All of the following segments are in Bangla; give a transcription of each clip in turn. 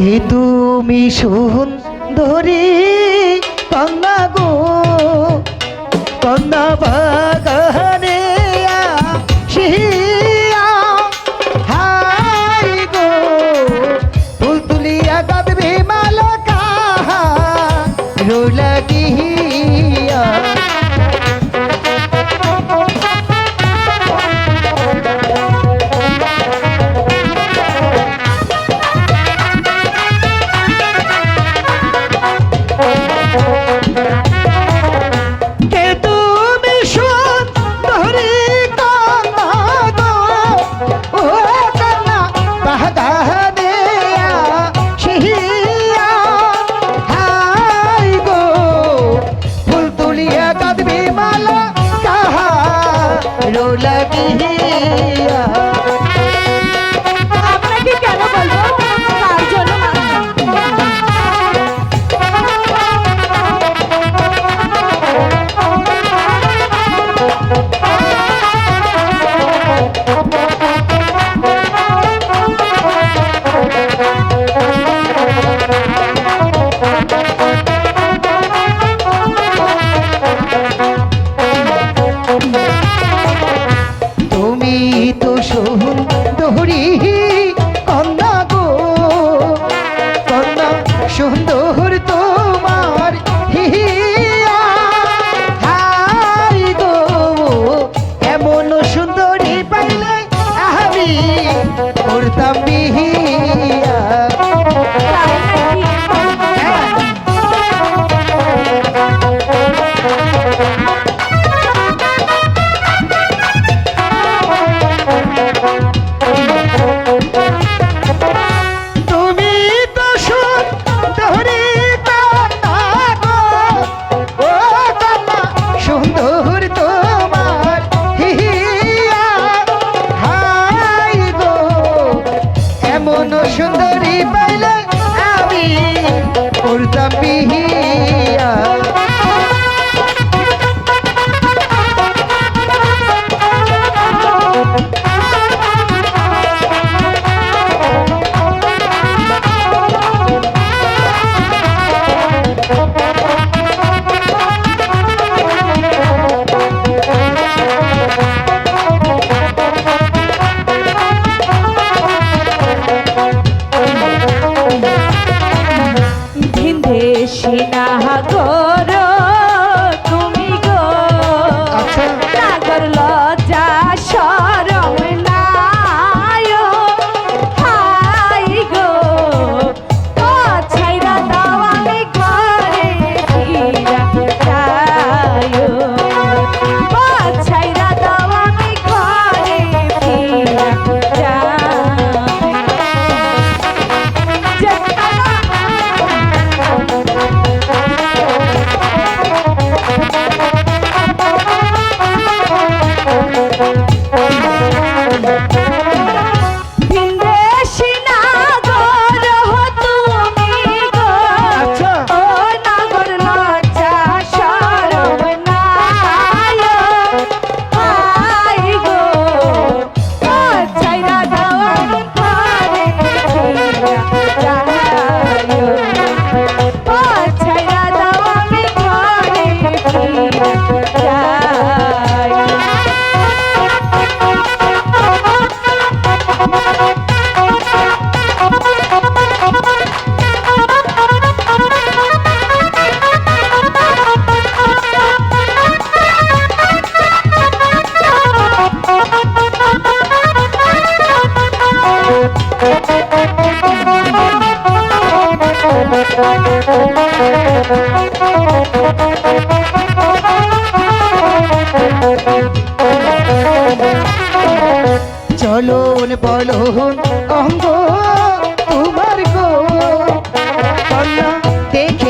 কে তুমি সুন্দরী কন্যা গো কন্যা সুন্দর she মন বলো অঙ্গ তোমার গো। দেখে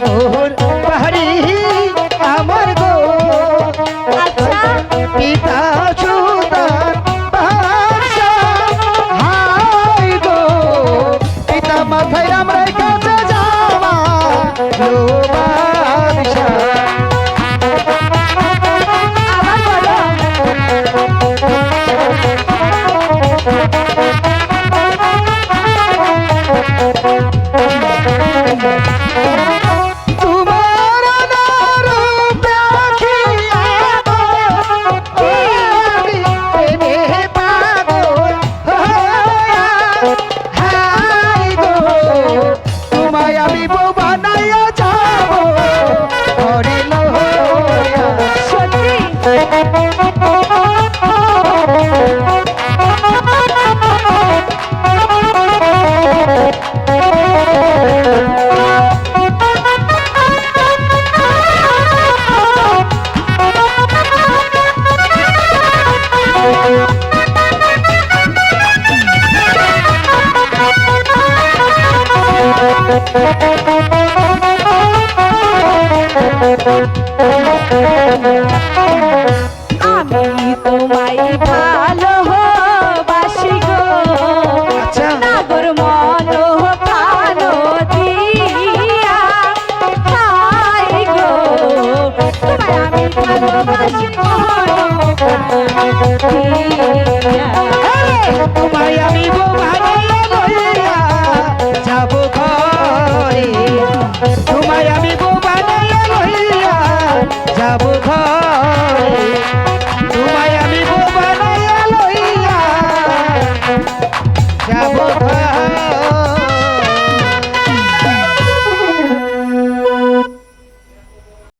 ঘোর পাহাড়ি আমি তোমায় ভালো যাব ঘরে।